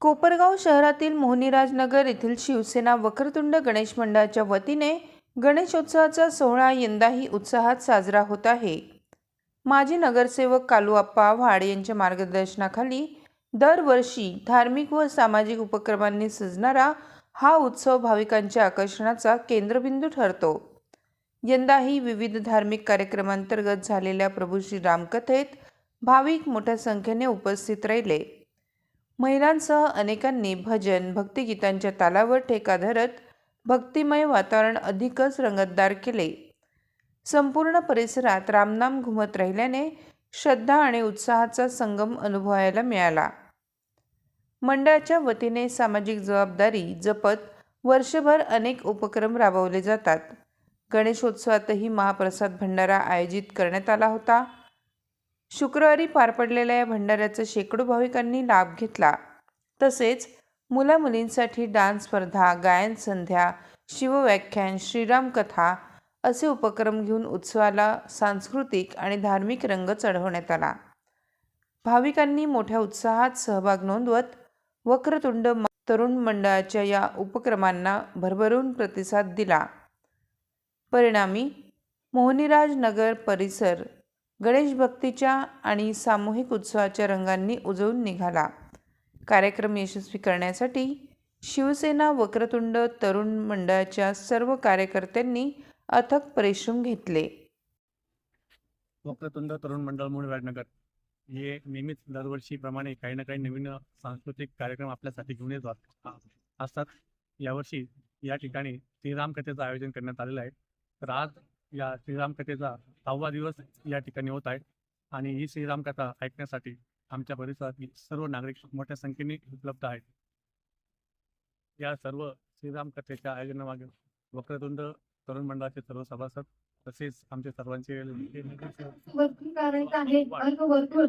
कोपरगाव शहरातील मोहनीराजनगर येथील शिवसेना वक्रतुंड गणेश मंडळाच्या वतीने गणेशोत्सवाचा सोहळा यंदाही उत्साहात साजरा होत आहे. माजी नगरसेवक कालूआप्पा वाड यांच्या मार्गदर्शनाखाली दरवर्षी धार्मिक व सामाजिक उपक्रमांनी सजणारा हा उत्सव भाविकांच्या आकर्षणाचा केंद्रबिंदू ठरतो. यंदाही विविध धार्मिक कार्यक्रमांतर्गत झालेल्या प्रभू श्री रामकथेत भाविक मोठ्या संख्येने उपस्थित राहिले. महिलांसह अनेकांनी भजन भक्तिगीतांच्या तालावर ठेका धरत भक्तिमय वातावरण अधिकच रंगतदार केले. संपूर्ण परिसरात रामनाम घुमत राहिल्याने श्रद्धा आणि उत्साहाचा संगम अनुभवायला मिळाला. मंडळाच्या वतीने सामाजिक जबाबदारी जपत वर्षभर अनेक उपक्रम राबवले जातात. गणेशोत्सवातही महाप्रसाद भंडारा आयोजित करण्यात आला होता. शुक्रवारी पार पडलेल्या या भंडाऱ्याचा शेकडो भाविकांनी लाभ घेतला. तसेच मुला मुलींसाठी डान्स स्पर्धा गायन संध्या शिवव्याख्यान श्रीराम कथा असे उपक्रम घेऊन उत्सवाला सांस्कृतिक आणि धार्मिक रंग चढवण्यात आला. भाविकांनी मोठ्या उत्साहात सहभाग नोंदवत वक्रतुंड तरुण मंडळाच्या या उपक्रमांना भरभरून प्रतिसाद दिला. परिणामी मोहनीराज नगर परिसर गणेश भक्तीच्या आणि सामूहिक उत्सवाच्या रंगांनी उजळून निघाला. कार्यक्रम यशस्वी करण्यासाठी शिवसेना वक्रतुंड तरुण मंडळाच्या सर्व कार्यकर्त्यांनी अथक परिश्रम घेतले. वक्रतुंड तरुण मंडळ म्हणून राजनगर हे नेहमीच दरवर्षीप्रमाणे काही ना काही नवीन सांस्कृतिक कार्यक्रम आपल्यासाठी घेऊन येतात. असतात. यावर्षी या ठिकाणी श्रीराम कथेचं आयोजन करण्यात आलेलं आहे. तर आज या श्रीराम कथेचा सहावा दिवस या ठिकाणी होत आहे. आणि ही श्रीराम कथा ऐकण्यासाठी आमच्या परिसरातील सर्व नागरिक मोठ्या संख्येने उपलब्ध आहेत. या सर्व श्रीराम कथेच्या आयोजनामागे वक्रतुंड तरुण मंडळाचे सर्व सभासद तसेच आमचे सर्वांचे भरपूर